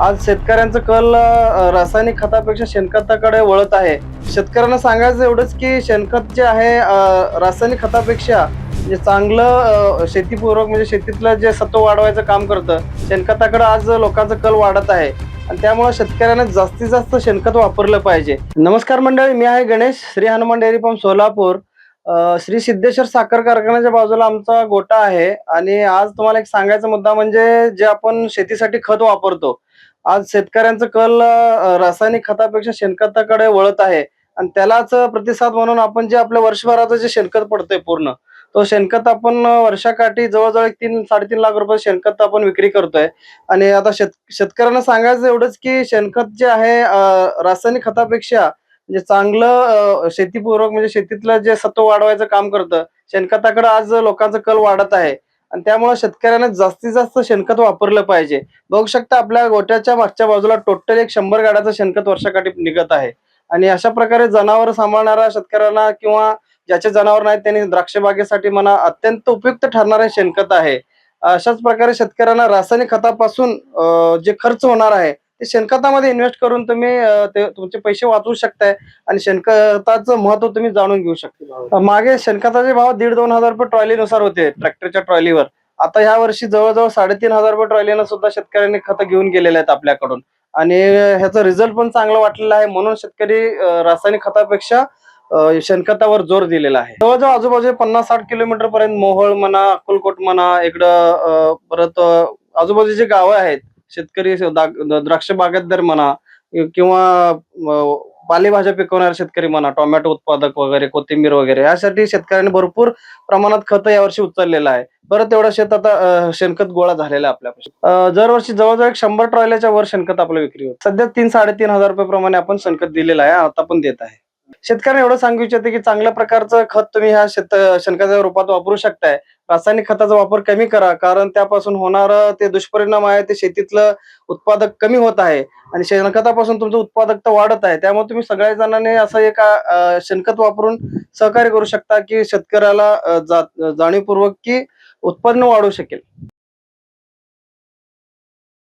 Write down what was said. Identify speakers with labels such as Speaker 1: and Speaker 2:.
Speaker 1: आज शेतकऱ्यांचं कल रासायनिक खतापेक्षा शेणखताकडे वळत आहे. शेतकऱ्यांना सांगायचं एवढंच की शेणखत जे आहे रासायनिक खतापेक्षा जे चांगलं शेतीपूर्वक म्हणजे शेतीतलं जे सत्व वाढवायचं काम करतं शेणखताकडे आज लोकांचं कल वाढत आहे. आणि त्यामुळे शेतकऱ्यांना जास्तीत जास्त शेणखत वापरलं पाहिजे. नमस्कार मंडळी मी आहे गणेश श्री हनुमान डेअरी फार्म सोलापूर. श्री सिद्धेश्वर साखर कारखान्याच्या बाजूला आमचा गोटा आहे. आणि आज तुम्हाला एक सांगायचा मुद्दा म्हणजे जे आपण शेतीसाठी खत वापरतो आज शेतकऱ्यांचं कल रासायनिक खतापेक्षा शेणखताकडे वळत आहे. आणि त्यालाच प्रतिसाद म्हणून आपण जे आपल्या वर्षभराचं जे शेणखत पडतंय पूर्ण तो शेणखत आपण वर्षाकाठी जवळजवळ तीन साडेतीन लाख रुपये शेणखत आपण विक्री करतोय. आणि आता शेत शेतकऱ्यांना सांगायचं एवढंच की शेणखत जे आहे रासायनिक खतापेक्षा म्हणजे चांगलं शेतीपूर्वक म्हणजे शेतीतलं जे सत्व वाढवायचं काम करतं शेणखताकडे आज लोकांचं कल वाढत आहे. आणि त्यामुळे शेतकऱ्यांना जास्तीत जास्त शेणखत वापरलं पाहिजे. बघू शकता आपल्या गोट्याच्या मागच्या बाजूला टोटल एक शंभर गाड्याचं शेणखत वर्षाकाठी निघत आहे. आणि अशा प्रकारे जनावर सांभाळणाऱ्या शेतकऱ्यांना किंवा ज्याचे जनावर नाहीत त्यांनी द्राक्ष बागेसाठी म्हणा अत्यंत उपयुक्त ठरणारे शेणखत आहे. अशाच प्रकारे शेतकऱ्यांना रासायनिक खतापासून जे खर्च होणार आहे ते शेणखतामध्ये इन्व्हेस्ट करून तुम्ही ते तुमचे पैसे वाचवू शकताय आणि शेणखताचं महत्त्व तुम्ही जाणून घेऊ शकता. मागे शेणखताचे भाव दीड दोन हजार रुपये ट्रॉलीनुसार होते ट्रॅक्टरच्या ट्रॉलीवर आता ह्या वर्षी जवळजवळ साडेतीन हजार रुपये ट्रॉलीनं सुद्धा शेतकऱ्यांनी खतं घेऊन गेलेले आहेत आपल्याकडून. आणि ह्याचा रिझल्ट पण चांगला वाटलेला आहे म्हणून शेतकरी रासायनिक खतापेक्षा शेणखतावर जोर दिलेला आहे. जवळजवळ आजूबाजू पन्नास साठ किलोमीटर पर्यंत मोहोळ म्हणा अक्कलकोट म्हणा इकडं परत आजूबाजूची आजूबाजूचे गावं आहेत शेतकरी द्राक्ष बागायतदार म्हणा किंवा पालेभाज्या पिकवणारे शेतकरी म्हणा टोमॅटो उत्पादक वगैरे कोथिंबीर वगैरे यासाठी शेतकऱ्यांनी भरपूर प्रमाणात खत यावर्षी उचललेलं आहे. बरं तेवढं शेत आता शेणखत गोळा झालेला आहे आपल्यापाशी. दरवर्षी जवळजवळ एक शंभर ट्रॉयल्याच्या वर शेणखत आपलं विक्री होत. सध्या तीन साडेतीन हजार रुपये प्रमाणे आपण शेणखत दिलेलं आहे आता पण देत आहे. शेतकऱ्यांना एवढं सांगू इच्छिते की चांगल्या प्रकारचं खत तुम्ही ह्या शेत शेणखताच्या रूपात वापरू शकताय. रासायनिक खताचा वापर कमी करा कारण त्यापासून होणार ते दुष्परिणाम आहे ते शेतीतलं उत्पादक कमी होत आहे आणि शेणखतापासून तुमचं उत्पादकता वाढत आहे. त्यामुळे तुम्ही सगळ्या जणांनी असं एक शेणखत वापरून सहकार्य करू शकता की शेतकऱ्याला जा- जाणीवपूर्वक की उत्पन्न वाढू शकेल.